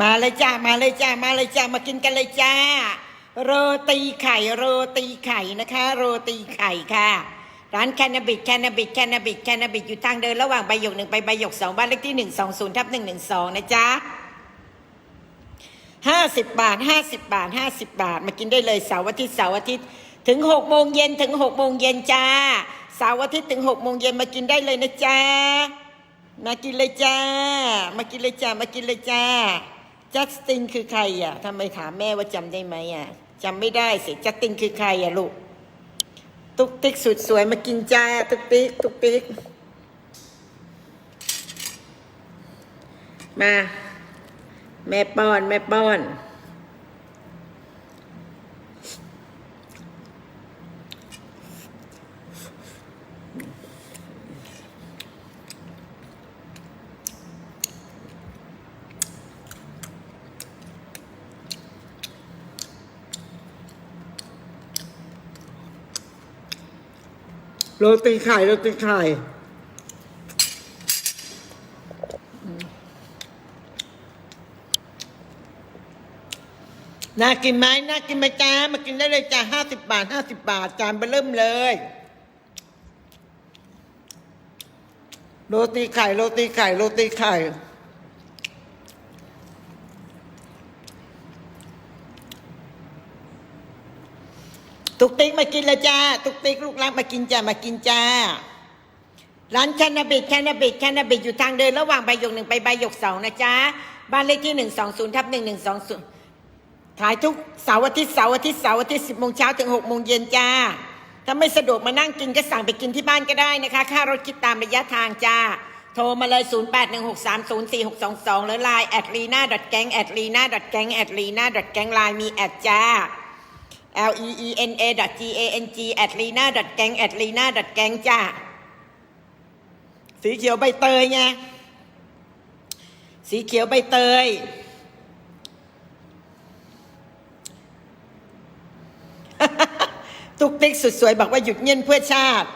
มาเลยจ้ามาเลยจ้ามาเลยจ้ามากินกันเลยจ้า โรตีไข่โรตีไข่นะคะ โรตีไข่ค่ะ ร้านแคนาบิดแคนาบิดแคนาบิดแคนาบิดอยู่ทางเดินระหว่างใบหยกหนึ่งไปใบหยกสองบ้านเลขที่หนึ่งสองศูนย์ทับหนึ่งหนึ่งสองนะจ๊ะห้าสิบบาทห้าสิบบาทห้าสิบบาท มากินได้เลยเสาร์อาทิตย์เสาร์อาทิตย์ถึงหกโมงเย็นถึงหกโมงเย็นจ้าเสาร์อาทิตย์ถึงหกโมงเย็นมากินได้เลยนะจ๊ะมากินเลยจ้า มากินเลยจ้า มากินเลยจ้า จัสตินคือใครอะทำไมถามแม่ว่าจำได้ไหมอะจำไม่ได้สิจัสตินคือใครอะลูก ตุ๊กติ๊กสุดสวยมากินจ้าตุ๊กติ๊กตุ๊กติ๊กมา แม่ป้อน แม่ป้อน โรตีไข่โรตีไข่น่ากินไหมน่ากินไหมจ้ามากินได้เลยจ้าห้าสิบบาทห้าสิบบาท จานไปเริ่มเลย โรตีไข่โรตีไข่โรตีไข่ ตุกติ๊กมากินลยจ้า ตุกติ๊กลูกรักมากินจ้า มากินจ้า ร้านแคนาบิดแคนาบิดแคนาบิดอยู่ทางเดินระหว่างใบหยกหนึ่งไปใบหยกสองนะจ๊ะบ้านเลขที่หนึ่งสองศูนย์ทับหนึ่งหนึ่งสองศูนย์ขายทุกเสาร์อาทิตย์เสาร์อาทิตย์เสาร์อาทิตย์สิบโมงเช้าถึงหกโมงเย็นจ้า ถ้าไม่สะดวกมานั่งกินก็สั่งไปกินที่บ้านก็ได้นะคะ ค่ารถคิดตามระยะทางจ้า โทรมาเลย 0 8 1 6 3 0 4 6 2 2 หรือไลน์แอดลีน่าดอทแกงแอดลีน่าดอทแกงแอดลีน่าดอทแกงไลนมีแอดจ้า L E E N A G A N G at lina gang at lina gang จ้า สีเขียวใบเตยไง สีเขียวใบเตย ตุกติ๊กสุดสวยบอกว่าหยุดเงียนเพื่อชาติ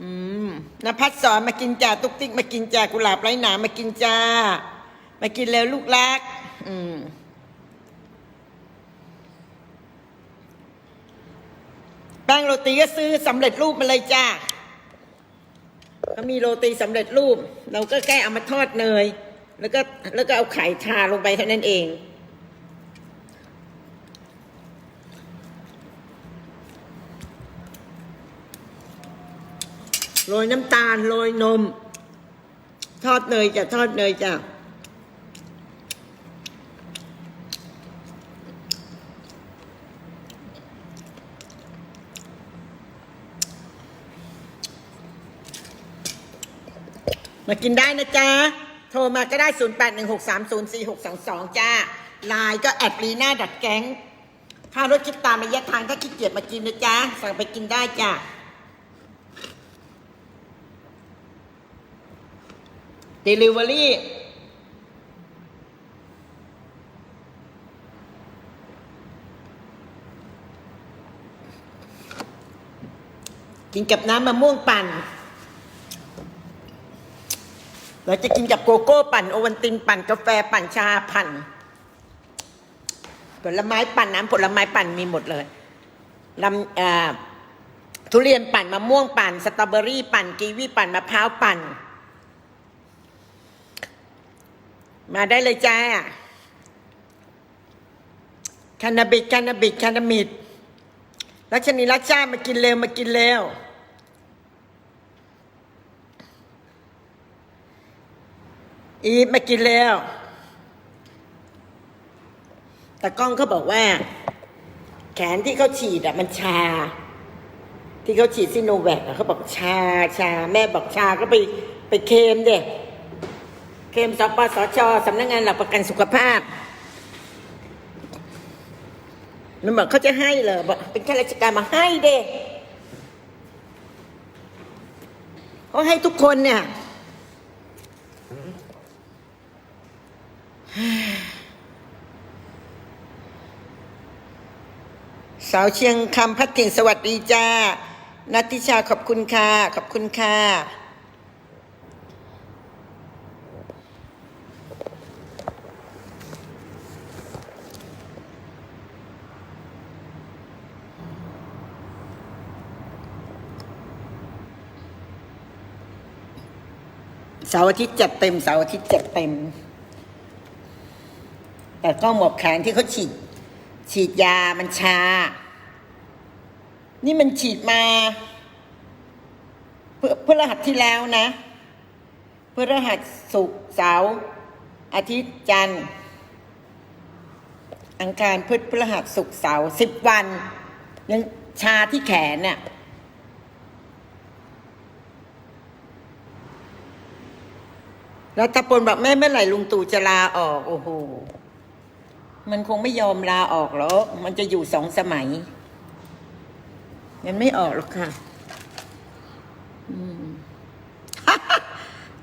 อืมนภัสสอนมากินจ้า ตุกติ๊กมากินจ้า กุหลาบไร้หนามมากินจ้า มากินแล้วลูกรัก อืม แป้ งโรตีก็ซื้อสำเร็จรูปมาเลยจ้าถ้ามีโรตีสำเร็จรูป เราก็แค่เอามาทอดเนย แล้วก็แล้วก็เอาไข่ทาลงไปเท่านั้นเองโรยน้ำตาลโรยนม ทอดเนยจ้ะทอดเนยจ้ะ มากินได้นะจ๊ะ โทรมาก็ได้ 0 8 1 6 3 0 4 6 2 2 จ้าไลน์ก็แอดลีน่าดัดแก๊งค่ารถคิดตามระยะทางถ้าขี้เกียจมากินนะจ๊ะ สั่งไปกินได้จ้ะ Delivery กินกับน้ำมะม่วงปั่น เราจะกินกับโกโก้ปั่นโอวันตินปั่นกาแฟปั่นชาปั่นผลไม้ปั่นน้ำผลไม้ปั่นมีหมดเลยลำทุเรียนปั่นมะม่วงปั่นสตรอเบอรี่ปั่นกีวีปั่นมะพร้าวปั่น มาได้เลยจ้าแคนาบิดแคนาบิดแคนามิดรัชนีรัชชามากินเร็วมากินเร็ว อีฟมากินแล้วแต่กล้องเขาบอกว่า แขนที่เขาฉีดอะมันชา ที่เขาฉีดซิโนแวคอะเขาบอกชาชา แม่บอกชาก็ไปไปเคมเด็เคมสปสชสำนักงานหลักประกันสุขภาพนั่นบอกเขาจะให้เหรอบอกเป็นข้าราชการมาให้เด็เขาให้ทุกคนเนี่ย สาวเชียงคำพัดถิ่งสวัสดีจ้านัทิชาขอบคุณค่ะ ขอบคุณค่ะ เสาร์อาทิตย์จัดเต็มเสาร์อาทิตย์จัดเต็ม แต่ก็หมอบแขนที่เขาฉีดฉีดยามันชา นี่มันฉีดมาเพื่อเพื่อรหัสที่แล้วนะ เพื่อรหัสศุกร์เสาร์อาทิตย์จันทร์อังคารพุธพฤหัสศุกร์เสาร์สิบวันยังชาที่แขนน่ะรัฐพลบอกแม่เมื่อไหร่ลุงตู่จะลาออกโอ้โห มันคงไม่ยอมลาออกหรอกมันจะอยู่สองสมัย มันไม่ออกหรอกค่ะ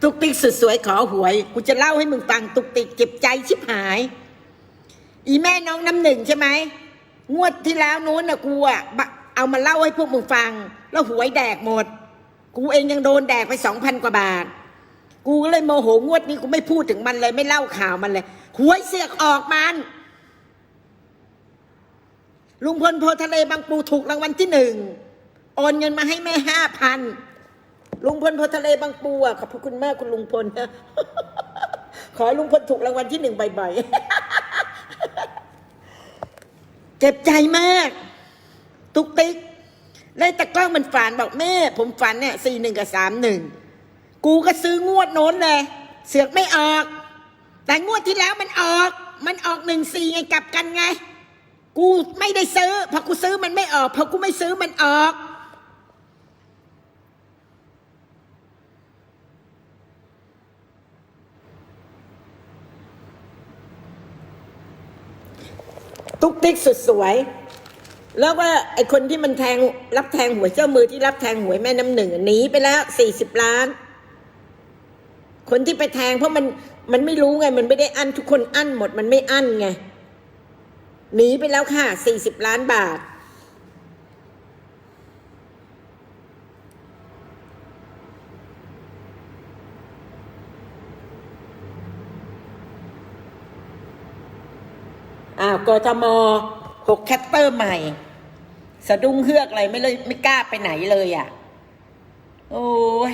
ตุกติกสุดสวยขอหวย กูจะเล่าให้มึงฟังตุกติกเจ็บใจชิบหาย อีแม่น้องน้ำหนึ่งใช่ไหมงวดที่แล้วนู้นน่ะกูอะบะเอามาเล่าให้พวกมึงฟัง แล้วหวยแดกหมด กูเองยังโดนแดกไปสองพันกว่าบาท กูก็เลยโมโหงวดนี้กูไม่พูดถึงมันเลยไม่เล่าข่าวมันเลยหวยเสือกออกมัน ลุงพลโพทะเลบางปูถูกรางวัลที่หนึ่งโอนเงินมาให้แม่ห้าพันลุงพลโพทะเลบางปูอะขอบพระคุณมากคุณลุงพลขอให้ลุงพลถูกรางวัลที่หนึ่งบ่อยๆเจ็บใจมาก ตุกติ๊กเลยตะกล้องมันฝันบอกแม่ ผมฝันเนี่ยสี่หนึ่งกับสามหนึ่งกูก็ซื้องวดโน้นเลยเสือกไม่ออก แต่งวดที่แล้วมันออก มันออกหนึ่งสี่ไงกลับกันไง กูไม่ได้ซื้อพอกูซื้อมันไม่ออกพอกูไม่ซื้อมันออก ตุ๊กติ๊กสุดสวย แล้วว่าไอคนที่มันแทงรับแทงหวยเจ้ามือที่รับแทงหวยแม่น้ำหนึ่งอหนีไปแล้วสี่สิบล้าน คนที่ไปแทงเพราะมันมันไม่รู้ไง มันไม่ได้อั้นทุกคนอั้นหมดมันไม่อั้นไง หนีไปแล้วค่ะสี่สิบล้านบาท อ้าวกทมหกแคตเตอร์ใหม่ สะดุ้งเฮือกอะไรไม่เลยไม่กล้าไปไหนเลยอะ โอ้ย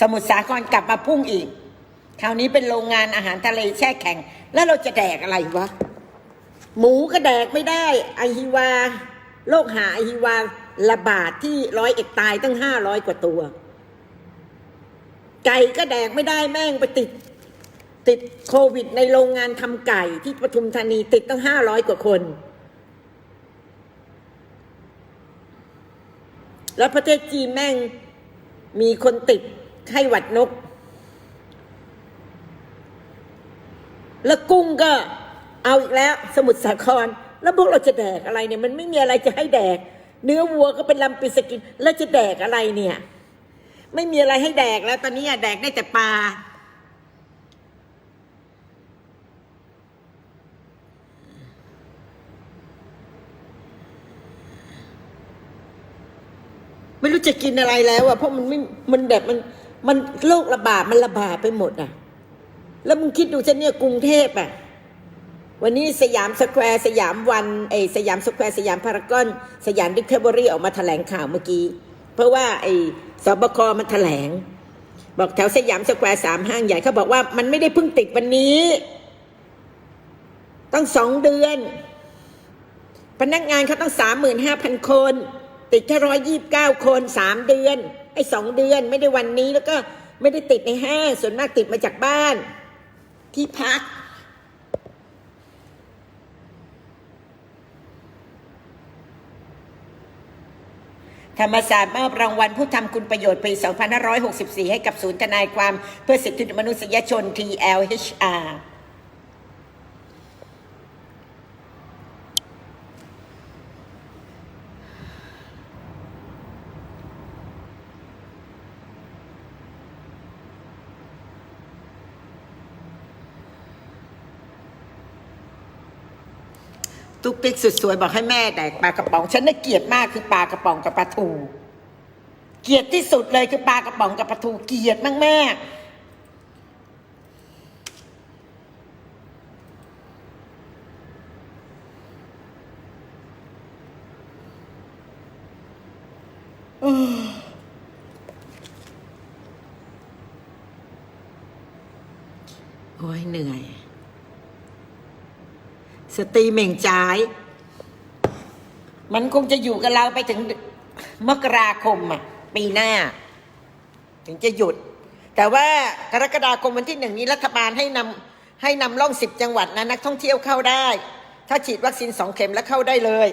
สมุทรสาครกลับมาพุ่งอีก คราวนี้เป็นโรงงานอาหารทะเลแช่แข็ง แล้วเราจะแดกอะไรวะ หมูก็แดกไม่ได้ไอฮิวา โรคหาไอฮิวาระบาดที่ร้อยเอ็ดตายตั้งห้าร้อยกว่าตัว ไก่ก็แดกไม่ได้แม่งไปติด ติดโควิดในโรงงานทำไก่ที่ปทุมธานีติดตั้งห้าร้อยกว่าคน แล้วประเทศจีนแม่งมีคนติด ไข้หวัดนก แล้วกุ้งก็เอาอีกแล้ว สมุทรสาคร แล้วพวกเราจะแดกอะไรเนี่ย มันไม่มีอะไรจะให้แดก เนื้อวัวก็เป็นลำปีสกิน แล้วจะแดกอะไรเนี่ย ไม่มีอะไรให้แดกแล้ว ตอนนี้อะแดกได้แต่ปลาไม่รู้จะกินอะไรแล้วอะเพราะมันไม่ มันแบบมัน มันโรคระบาดมันระบาดไปหมดอะแล้วมึงคิดดูฉันเนี่ยกรุงเทพอะ วันนี้สยามสแควร์สยามวันไอสยามสแควร์สยามพารากอน สยามดิคเบอรี่ออกมาแถลงข่าวเมื่อกี้ เพราะว่าไอสบคมันแถลง บอกแถวสยามสแควร์สามห้างใหญ่เขาบอกว่ามันไม่ได้เพิ่งติดวันนี้ ต้องสองเดือน พนักงานเขาต้องสามหมื่นห้าพันคน ติดแค่ร้อยยี่บเก้าคนสามเดือน ไอ้สองเดือนไม่ได้วันนี้แล้วก็ไม่ได้ติดในห้างส่วนมากติดมาจากบ้าน ที่พัก ธรรมศาสตร์มอบรางวัลผู้ทำคุณประโยชน์ปี 2564 ให้กับศูนย์ทนายความเพื่อสิทธิมนุษยชน TLHR ตุ๊กปิ๊กสุดสวยบอกให้แม่แดกปลากระป๋อง ฉันน่ะเกลียดมากคือปลากระป๋องกับปลาทู เกลียดที่สุดเลยคือปลากระป๋องกับปลาทูเกลียดมากแม่โอ้ยเหนื่อย สตรีเหม่งจ่าย มันคงจะอยู่กับเราไปถึงมกราคมอะ ปีหน้า ถึงจะหยุด แต่ว่ากรกฎาคมวันที่หนึ่งนี้รัฐบาลให้นำให้นำล่องสิบจังหวัดนะนักท่องเที่ยวเข้าได้ ถ้าฉีดวัคซีนสองเข็มแล้วเข้าได้เลย